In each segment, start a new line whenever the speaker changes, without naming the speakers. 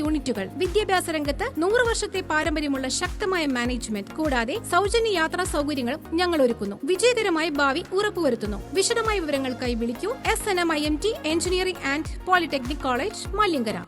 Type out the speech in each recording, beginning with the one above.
യൂണിറ്റുകൾ. വിദ്യാഭ്യാസ രംഗത്ത് നൂറ് വർഷത്തെ പാരമ്പര്യമുള്ള ശക്തമായ മാനേജ്മെന്റ്. കൂടാതെ സൗജന്യ യാത്രാ സൗകര്യങ്ങളും ഞങ്ങൾ ഒരുക്കുന്നു വിജയകരമായ ഭാവി ഉറപ്പുവരുത്തുന്നു. വിശദമായ വിവരങ്ങൾക്കായി വിളിക്കൂ. S N M I M T engineering and polytechnic college Maliankara.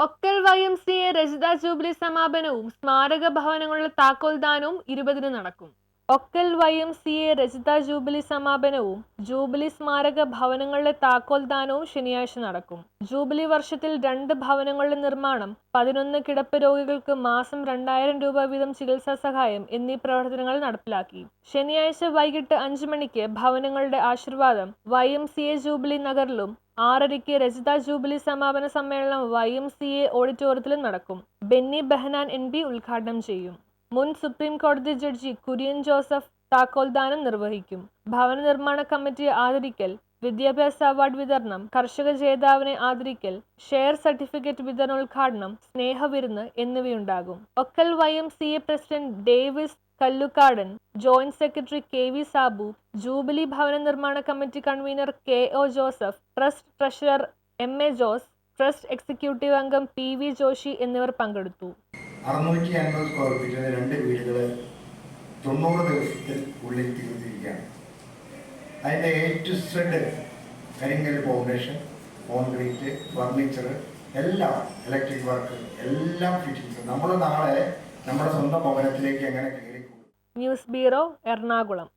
Okkal Y M C A Rajitha jubilee സമാപനവും സ്മാരക ഭവനങ്ങളുടെ താക്കോൽദാനവും ഇരുപതിന് നടക്കും. Okkal Y M C A Rachitha jubilee സമാപനവും ജൂബിലി സ്മാരക ഭവനങ്ങളുടെ താക്കോൽദാനവും ശനിയാഴ്ച നടക്കും. ജൂബിലി വർഷത്തിൽ രണ്ട് ഭവനങ്ങളുടെ നിർമ്മാണം പതിനൊന്ന് കിടപ്പ് രോഗികൾക്ക് മാസം രണ്ടായിരം രൂപ വീതം ചികിത്സാ സഹായം എന്നീ പ്രവർത്തനങ്ങൾ നടപ്പിലാക്കി. ശനിയാഴ്ച വൈകിട്ട് അഞ്ചു മണിക്ക് ഭവനങ്ങളുടെ ആശീർവാദം Y M C A jubilee നഗറിലും ആറരയ്ക്ക് രജിത ജൂബിലി സമാപന സമ്മേളനം വൈ എം സി എ ഓഡിറ്റോറിയത്തിലും നടക്കും. ബെന്നി ബെഹനാൻ എൻ പി ഉദ്ഘാടനം ചെയ്യും. മുൻ സുപ്രീം കോടതി ജഡ്ജി കുര്യൻ ജോസഫ് താക്കോൽദാനം നിർവഹിക്കും. ഭവന നിർമ്മാണ കമ്മിറ്റി ആദരിക്കൽ വിദ്യാഭ്യാസ അവാർഡ് വിതരണം കർഷക ജേതാവിനെ ആദരിക്കൽ ഷെയർ സർട്ടിഫിക്കറ്റ് വിതരണോദ്ഘാടനം സ്നേഹവിരുന്ന് എന്നിവയുണ്ടാകും. Okkal Y M C A president Davis Kallukkadan joint secretary K V Sabu jubilee ഭവന നിർമ്മാണ committee convener K O Joseph trust treasurer M A Jose trust executive അംഗം പി വി ജോഷി എന്നിവർ പങ്കെടുത്തു.
അറുന്നൂറ്റി അൻപത് സ്ക്വയർ ഫീറ്റിന് രണ്ട് വീടുകൾ തൊണ്ണൂറ് ദിവസത്തിൽ ഉള്ളിൽ തീർത്തിരിക്കുകയാണ് അതിന്റെ എ ടു സെഡ് കരിങ്കൽ ഫൗണ്ടേഷൻ കോൺക്രീറ്റ് ഫർണിച്ചർ എല്ലാം ഇലക്ട്രിക് വർക്ക് എല്ലാം ഫിറ്റിംഗ്സ് നമ്മൾ നാളെ നമ്മുടെ സ്വന്തം ഭവനത്തിലേക്ക് എങ്ങനെ കയറി
ന്യൂസ് ബ്യൂറോ എറണാകുളം.